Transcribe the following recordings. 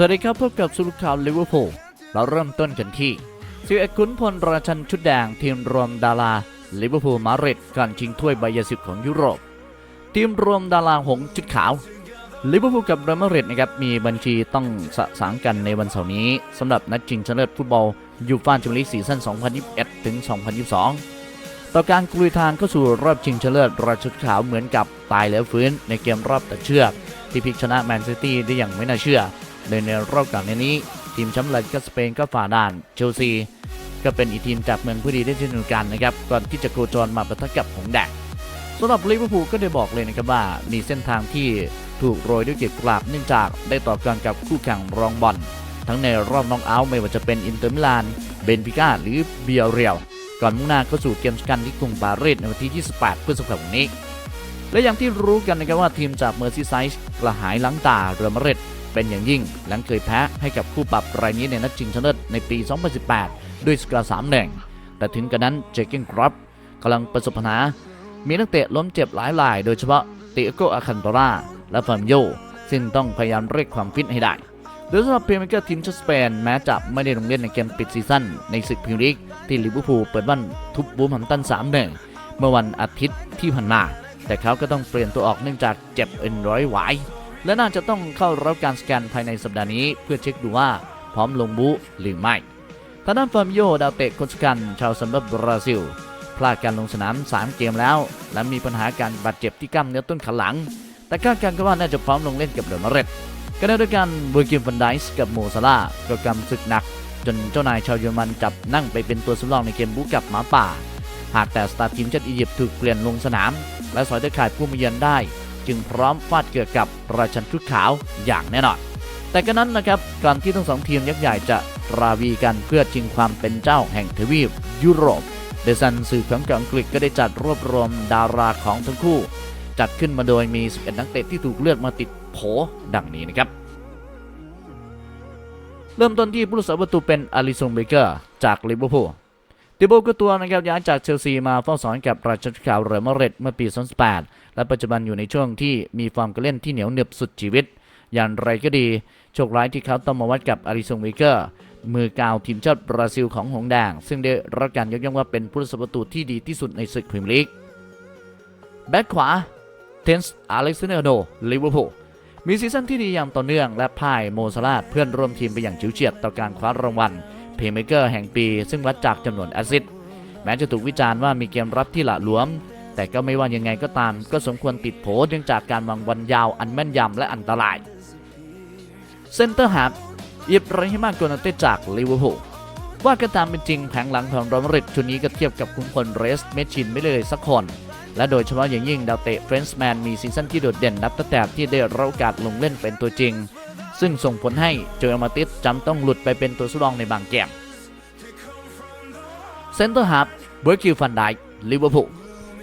สวัสดีครับพบกับสุลข่าวลิเวอร์พูลเราเริ่มต้นกันที่สิเอ็ดขุนพลราชันชุดแดงทีมรวมดาราลิเวอร์พูลมาริดการชิงถ้วยใบยาสิบของยุโรป ทีมรวมดาราหงส์ชุดขาวลิเวอร์พูลกับเรอัลมาดริดนะครับมีบัญชีต้องสะสางกันในวันเสาร์นี้สำหรับนัดชิงชนะเลิศฟุตบอลยูฟ่าแชมเปี้ยนลีกซีซั่น 2021 ถึง 2022 ต่อการกลุยทางเข้าสู่รอบชิงชนะเลิศราชดขาวเหมือนกับตายแล้วฟื้นในเกมรอบตัดเชือกที่พลิกชนะแมนซิตี้ได้อย่างไม่น่าเชื่อ โดยในรอบก่อนหน้านี้ ทีมแชมป์ลีกก็สเปนก็ฝ่าด่านเชลซี ก็เป็นอีกทีมจากเมืองผู้ดีได้เช่นเดียวกันนะครับก่อนที่จะโคจรมาปะทะกับหงแดงสำหรับลิเวอร์พูลก็ได้บอกเลยนะครับว่ามีเส้นทางที่ถูกโรยด้วยเกล็ดกลาบเนื่องจากได้ต่อกรกับคู่แข่งรองบอลทั้งในรอบน็อกเอาท์ไม่ว่าจะเป็นอินเตอร์มิลานเบนฟิก้าหรือเบียเรียลก่อนมุ่งหน้าเข้าสู่เกมสำคัญที่กรุงปารีสในวันที่ 28 พฤษภาคมนี้ และอย่างที่รู้กันนะครับว่าทีมจากเมอร์ซีไซส์กระหายหลังตาเรอัลมาริด เป็นอย่างยิ่ง หลังเคยแพ้ให้กับคู่ปรับรายนี้ในนัดชิงชนะเลิศในปี 2018 ด้วยสกอร์3แดงแต่ถึงกระนั้นเจเกนกรับกำลังประสบปัญหา มีนักเตะล้มเจ็บหลายราย โดยเฉพาะเตโกอาคันโตราและฟามโยซึ่งต้องพยายามเรียกความฟิตให้ได้ โดยสำหรับเพลย์เมเกอร์ทีมชาติสเปนแม้จะไม่ได้ลงเล่นในเกมปิดซีซั่นในศึกพรีเมียร์ลีกที่ลิเวอร์พูลเปิดบ้านทุบบูมฮัมตัน3 1เมื่อวันอาทิตย์ที่ผ่านมาแต่เขาก็ต้องเปลี่ยนตัวออกเนื่องจากเจ็บเอ็นร้อยหวาย และน่าจะต้องเข้ารับการสแกนภายในสัปดาห์นี้ เพื่อเช็คดูว่าพร้อมลงบูหรือไม่ทางด้านฟาร์มโยดาวเตะคนสำคัญชาวซัมเบอร์บราซิล พลาดการลงสนาม 3 เกมแล้ว และมีปัญหาการบาดเจ็บที่กล้ามเนื้อต้นขาหลัง แต่คาดการณ์กันว่าน่าจะพร้อมลงเล่นกับเรอัลมาดริดขณะเดียวกันเบอร์กิมฟันไดส์กับโมซาลาก็กำศึกหนัก จนเจ้านายชาวเยอรมันจับนั่งไปเป็นตัวสำรองในเกมบุกกับหมาป่า หากแต่สตาร์ทีมชาติอียิปต์ถูกเปลี่ยนลงสนาม และสอยตะข่ายผู้มาเยือนได้ จึงพร้อมฟาดเกือกกับราชันชุดขาวอย่างแน่นอน แต่ก็นั้นนะครับก่อนที่ทั้งสองทีมยักษ์ใหญ่จะราวีกันเพื่อชิงความเป็นเจ้าแห่งทวีปยุโรปเดซันสื่อของอังกฤษก็ได้จัดรวบรวมดาราของทั้งคู่ จัดขึ้นมาโดยมี 11 นักเตะที่ถูกเลือกมาติดโผดังนี้นะครับเริ่มต้นที่ผู้รักษาประตูเป็นอลิซงเบเกอร์จากลิเวอร์พูล ติโบก็ตัวนะครับย้ายจากเชลซีมาเฝ้าสอนกับราชบุรีข่าวเรอัลมาดริดเมื่อปี 2018และปัจจุบันอยู่ในช่วงที่มีฟอร์มการเล่นที่เหนียวเหนึบสุดชีวิต อย่างไรก็ดี โชคร้ายที่เขาต้องมาวัดกับอลิซงเบเกอร์มือกาวทีมชาติบราซิลของหงแดง ซึ่งได้รับการยกย่องว่าเป็นผู้รักษาประตูที่ดีที่สุดในศึกพรีเมียร์ลีกแบ็คขวาเทนส์อเล็กซานเดอร์โนลิเวอร์พูลมีซีซั่นที่ดีอย่างต่อเนื่องและพ่ายโมซาลาห์เพื่อนร่วมทีมไปอย่างฉิวเฉียดต่อการคว้ารางวัล เพย์เมเกอร์แห่งปี ซึ่งวัดจากจำนวนแอสซิสต์แม้จะถูกวิจารณ์ว่ามีเกมรับที่หละหลวม แต่ก็ไม่ว่ายังไงก็ตาม ก็สมควรติดโผเนื่องจากการวางบอลยาวอันแม่นยำและอันตรายเซนเตอร์ฮาร์ดอิบราฮิมาโกนาเตจากลิเวอร์พูลว่าก็ตามเป็นจริงแผงหลังของรอมริดชุดนี้ก็เทียบกับคุณพลเรสเมชินไม่เลยสักคน และโดยเฉพาะอย่างยิ่งดาวเตะเฟรนช์แมนมีซีซั่นที่โดดเด่นนับตั้งแต่ที่ได้รับโอกาสลงเล่นเป็นตัวจริง ซึ่งส่งผลให้โจเอมาติสจำต้องหลุดไปเป็นตัวสำรองในบางเกมเซนเตอร์ฮาร์ดเบอร์คิวฟันไดลิเวอร์พูล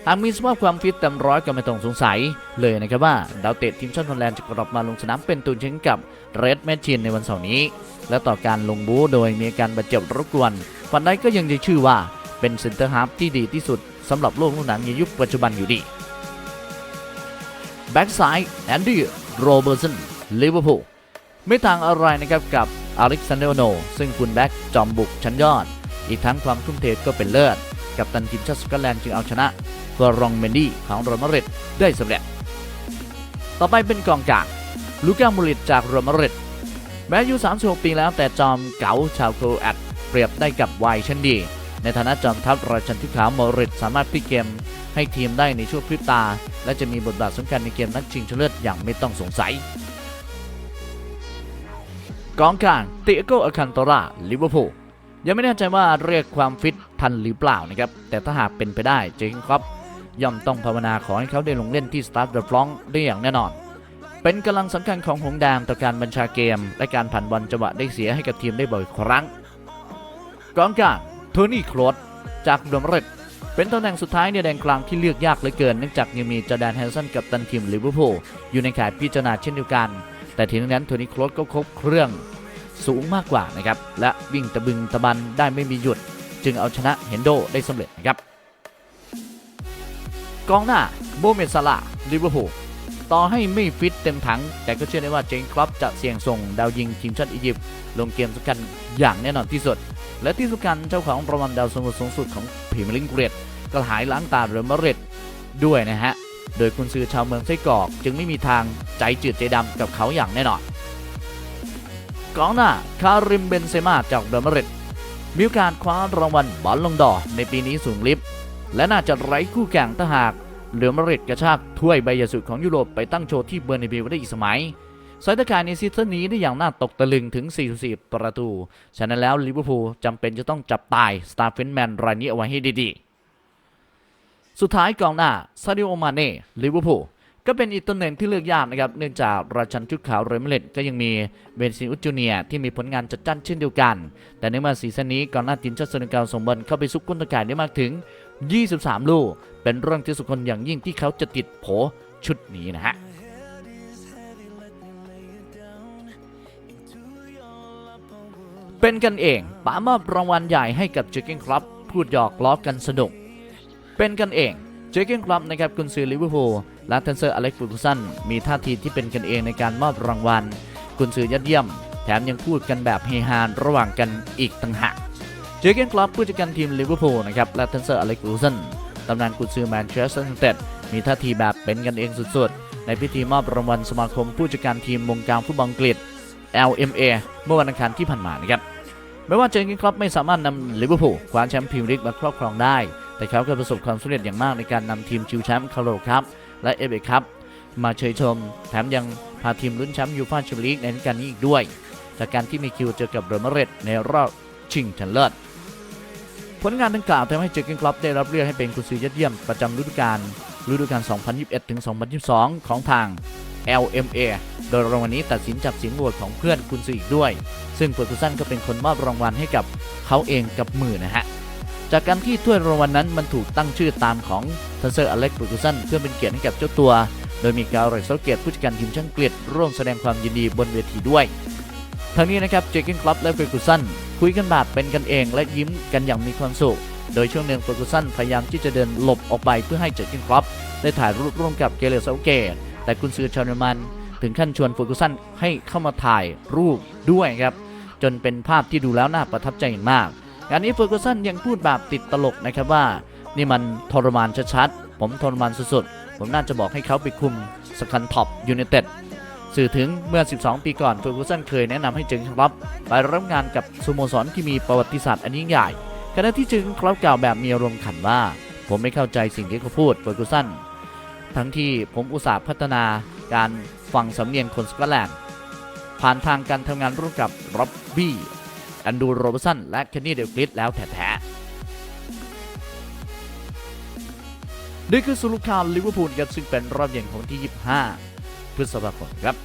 หากมีสภาพความฟิตเต็มร้อยก็ไม่ต้องสงสัย เลยนะครับว่า ดาวเตะทีมชาติฮอลแลนด์จะกลับมาลงสนามเป็นตัวจริงกับเรดแมชชินในวันเสาร์นี้ และต่อการลงบูโดยมีการบาดเจ็บรบกวนฟันไดก็ยังจะชื่อว่าเป็นเซนเตอร์ฮาร์ฟที่ดีที่สุดสำหรับโลกลูกหนังในยุคปัจจุบันอยู่ดีแบ็กซ้ายแอนดี้โรเบอร์สันลิเวอร์พูล ไม่ต่างอะไรนะครับกับอเล็กซานเดโน ซึ่งคุณแบ็กจอมบุกชั้นยอด อีกทั้งความทุ่มเทก็เป็นเลิศ กับตันทีมชาติสกอตแลนด์จึงเอาชนะฟอรองเมนดี้ของโรมาเริดได้สำเร็จ ต่อไปเป็นกองกลางลูก้ามูริตจากโรมาเริดแม้อายุ36 ปีแล้วแต่จอมเก๋าชาวโครแอตเปรียบได้กับวัยเช่นดี ในฐานะจอมทัพราชันทุกขาวมอริดสามารถพลิกเกมให้ทีมได้ในช่วงพริบตา และจะมีบทบาทสำคัญในเกมนัดชิงชนะเลิศอย่างไม่ต้องสงสัย กองกลางเตโกอาคันโตราลิเวอร์พูลยังไม่แน่ใจว่าเรียกความฟิตทันหรือเปล่านะครับ แต่ถ้าหากเป็นไปได้เจคครับย่อมต้องภาวนาขอให้เขาได้ลงเล่นที่สตาร์ทเดอะฟลองได้อย่างแน่นอน เป็นกำลังสำคัญของหงส์แดงต่อการบัญชาเกม และการผ่านบอลจังหวะได้เสียให้กับทีมได้บ่อยครั้งกองกลางโทนี่โครสจากดมเรดเป็นตำแหน่งสุดท้ายในแดนกลางที่เลือกยากเหลือเกินเนื่องจากยังมีจอแดนแฮนสันกับตันทีมลิเวอร์พูลอยู่ในข่ายพิจารณาเช่นเดียวกัน แต่ทีนี้นั้นโทนี่โครสก็ครบเครื่องสูงมากกว่านะครับ และวิ่งตะบึงตะบันได้ไม่มีหยุด จึงเอาชนะเฮนโดได้สำเร็จนะครับ กองหน้าโมเมดซาลาลิเวอร์พูลต่อให้ไม่ฟิตเต็มถัง แต่ก็เชื่อได้ว่าเจงครอปจะเสี่ยงส่งดาวยิงทีมชาติอียิปต์ลงเกมสำคัญอย่างแน่นอนที่สุด และที่สำคัญเจ้าของรางวัลดาวซันโวสูงสุดของพรีเมียร์ลีกอังกฤษก็หายล้างตาเรอัลมาดริดด้วยนะฮะ โดยคุณซื้อชาวเมืองไส้กรอกจึงไม่มีทางใจจืดใจดำกับเขาอย่างแน่นอนกองหน้าคาริมเบนเซม่าจากเรอัลมาริดมีโอกาสคว้ารางวัลบอลลงดอในปีนี้สูงลิฟต์และน่าจะไร้คู่แข่งถ้าหากเรอัลมาริดกระชากถ้วยใบใหญ่สุดของยุโรปไปตั้งโชว์ที่เบอร์นาบิวได้อีกสมัยสายตาการในซีซั่นนี้ได้อย่างน่าตกตะลึงถึง 44 ประตู ฉะนั้นแล้วลิเวอร์พูลจำเป็นจะต้องจับตายสตาร์เฟนแมนรายนี้เอาไว้ให้ดีๆ สุดท้ายกองหน้าซาดิโอมาเน่ลิเวอร์พูลก็เป็นอีกตัวหนึ่งที่เลือกยากนะครับ เนื่องจากราชันชุดขาวเรอัลมาดริดก็ยังมีเบนซินอุจูเนียที่มีผลงานจัดจ้านเช่นเดียวกัน แต่ในเมื่อซีซั่นนี้กองหน้าทีมชาติเซเนกัลส่งบอลเข้าไปซุกก้นตะข่ายได้มากถึง 23 ลูก เป็นเรื่องที่สุขคนอย่างยิ่งที่เขาจะติดโผชุดนี้นะฮะเป็นกันเองป๋ามอบรางวัลใหญ่ให้กับเจอร์เกนครับพูดหยอกล้อกันสนุก เป็นกันเอง เจเกนครับนะครับกุนซือลิเวอร์พูลและเทนเซอร์อเล็กซ์ฟูกุสันมีท่าทีที่เป็นกันเองในการมอบรางวัล กุนซือยอดเยี่ยม แถมยังพูดกันแบบเฮฮาระหว่างกันอีกต่างหากเจเกนคลับผู้จัดการทีมลิเวอร์พูลนะครับและเทนเซอร์อเล็กซ์ฟูกุสันตำนานกุนซือแมนเชสเตอร์ยูไนเต็ดมีท่าทีแบบเป็นกันเองสุดๆ ในพิธีมอบรางวัลสมาคมผู้จัดการทีมวงการฟุตบอลอังกฤษ LMA เมื่อวันอังคารที่ผ่านมานะครับไม่ว่าเจอร์เกนคลับไม่สามารถนำลิเวอร์พูลคว้าแชมป์พรีเมียร์ลีกมาครอบครองได้ แต่เขาก็ประสบความสำเร็จอย่างมากในการนำทีมชิวแชมป์คาร์โรครับและเอเอคัพมาเชยชม แถมยังพาทีมลุ้นแชมป์ยูฟ่าแชมเปี้ยนลีกในฤดูกาลนี้อีกด้วย จากการที่มีคิวเจอกับเรอัลมาดริดในรอบชิงชนะเลิศผลงานดังกล่าวทำให้เจอร์เกนคลับได้รับเลือกให้เป็นกุญซือยอดเยี่ยมประจำฤดูกาลฤดูกาล 2021-2022 ของทาง LMA โดยรางวัลนี้ตัดสินจากเสียงโหวตของเพื่อนกุญซืออีกด้วย ซึ่งเฟอร์กูสันก็เป็นคนมอบรางวัลให้กับเขาเองกับมือนะฮะ จากการที่ถ้วยรางวัลนั้นมันถูกตั้งชื่อตามของเทนเซอร์อเล็กซ์เฟอร์กูสันเพื่อเป็นเกียรติให้กับเจ้าตัว โดยมีการเรกเซาเกติผู้จัดการทีมช่างเกลียดร่วมแสดงความยินดีบนเวทีด้วยทั้งนี้นะครับเจเกนคลับและเฟอร์กูสันคุยกันแบบเป็นกันเองและยิ้มกันอย่างมีความสุข โดยช่วงหนึ่งเฟอร์กูสันพยายามที่จะเดินหลบออกไปเพื่อให้เจเกนคลับได้ถ่ายรูปร่วมกับเกเรเซเกตแต่กุนซือชาวเยอรมันถึงขั้นชวนเฟอร์กูสันให้เข้ามาถ่ายรูปด้วยครับจนเป็นภาพที่ดูแล้วน่าประทับใจอย่างมาก งานนี้เฟอร์กูสันยังพูดแบบติดตลกนะครับว่า นี่มันทรมานชัดๆ ผมทรมานสุดๆ ผมน่าจะบอกให้เขาไปคุมสคันท็อปยูไนเต็ดสื่อถึงเมื่อ 12 ปีก่อนเฟอร์กูสันเคยแนะนำให้เจงครับไปรับงานกับสโมสรที่มีประวัติศาสตร์อันยิ่งใหญ่ขณะที่เจงครับกล่าวแบบมีอารมณ์ขันว่า ผมไม่เข้าใจสิ่งที่เขาพูดเฟอร์กูสันทั้งที่ผมอุตส่าห์พัฒนาการฟังสำเนียงคนสกอตแลนด์ผ่านทางการทำงานร่วมกับร็อบบี้ อนดูโรบสันและเคนนี่เดลกริสแล้วแท้ๆนี่คือสรุปข่าวลิเวอร์พูลครับซึ่งเป็นรอบเย็นของที่ 25 พฤษภาคมครับ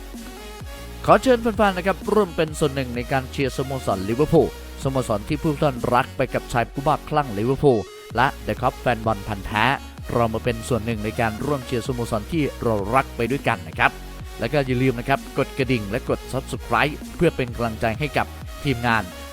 ขอเชิญแฟนๆนะครับร่วมเป็นส่วนหนึ่งในการเชียร์สโมสรลิเวอร์พูลสโมสรที่ผู้ท่านรักไปกับชายผู้บ้าคลั่งลิเวอร์พูลและเดอะครับแฟนบอลพันธ์แท้เรามาเป็นส่วนหนึ่งในการร่วมเชียร์สโมสรที่เรารักไปด้วยกันนะครับ แล้วก็อย่าลืมนะครับ กดกระดิ่งและกด Subscribe เพื่อเป็นกำลังใจให้กับทีมงาน